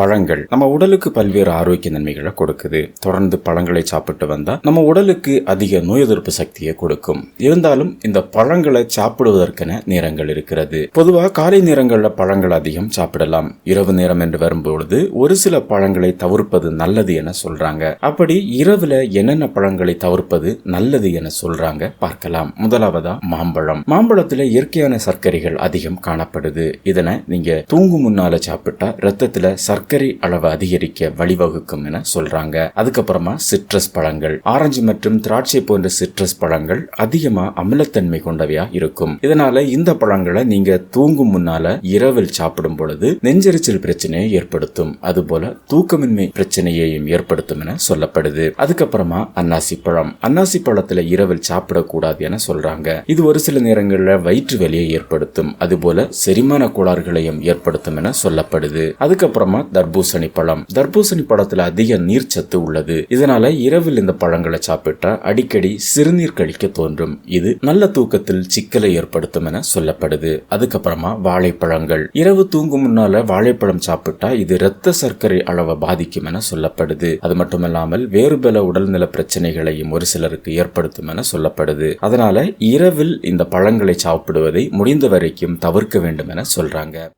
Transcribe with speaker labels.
Speaker 1: பழங்கள். நம்ம உடலுக்கு பல்வேறு ஆரோக்கிய நன்மைகளை கொடுக்குது. தொடர்ந்து பழங்களை சாப்பிட்டு வந்தா நம்ம உடலுக்கு அதிக நோய் எதிர்ப்பு சக்தியை கொடுக்கும். இருந்தாலும் இந்த பழங்களை சாப்பிடுவதற்கென நேரங்கள் இருக்கிறது. பொதுவாக காலை நேரங்களில் பழங்கள் அதிகம் சாப்பிடலாம். இரவு நேரம் என்று வரும்பொழுது ஒரு சில பழங்களை தவிர்ப்பது நல்லது என சொல்றாங்க. அப்படி இரவுல என்னென்ன பழங்களை தவிர்ப்பது நல்லது என சொல்றாங்க பார்க்கலாம். முதலாவதா மாம்பழம். மாம்பழத்துல இயற்கையான சர்க்கரைகள் அதிகம் காணப்படுது. இதனை நீங்க தூங்கும் முன்னால சாப்பிட்டா ரத்தத்துல சர்க்கரை சர்க்கரை அளவு அதிகரிக்க வழிவகுக்கும் என சொல்றாங்க. அதுக்கப்புறமா சிட்ரஸ் பழங்கள். ஆரஞ்சு மற்றும் திராட்சை போன்ற சிட்ரஸ் பழங்கள் அதிகமா அமிலத்தன்மை கொண்டவையா இருக்கும். இதனால இந்த பழங்களை நீங்க தூங்கும் முன்னால இரவில் சாப்பிடும் பொழுது நெஞ்செரிச்சல் பிரச்சனையை ஏற்படுத்தும். அதுபோல தூக்கமின்மை பிரச்சனையையும் ஏற்படுத்தும் என சொல்லப்படுது. அதுக்கப்புறமா அன்னாசி பழம். அன்னாசி பழத்துல இரவில் சாப்பிடக்கூடாது என சொல்றாங்க. இது ஒரு சில நேரங்களில் வயிற்று வலியை ஏற்படுத்தும். அதுபோல செரிமான கோளாறுகளையும் ஏற்படுத்தும் என சொல்லப்படுது. அதுக்கப்புறமா தர்பூசணி பழம். தர்பூசணி பழத்துல அதிக நீர்ச்சத்து உள்ளது. இதனால இரவில் இந்த பழங்களை சாப்பிட்டா அடிக்கடி சிறுநீர் கழிக்க தோன்றும். இது நல்ல தூக்கத்தில் சிக்கலை ஏற்படுத்தும் என சொல்லப்படுது. அதுக்கப்புறமா வாழைப்பழங்கள். இரவு தூங்கும் முன்னால வாழைப்பழம் சாப்பிட்டா இது இரத்த சர்க்கரை அளவை பாதிக்கும் என சொல்லப்படுது. அது மட்டுமல்லாமல் வேறு பல உடல்நல பிரச்சனைகளையும் ஒரு சிலருக்கு ஏற்படுத்தும் என சொல்லப்படுது. அதனால இரவில் இந்த பழங்களை சாப்பிடுவதை முடிந்த வரைக்கும் தவிர்க்க வேண்டும் என சொல்றாங்க.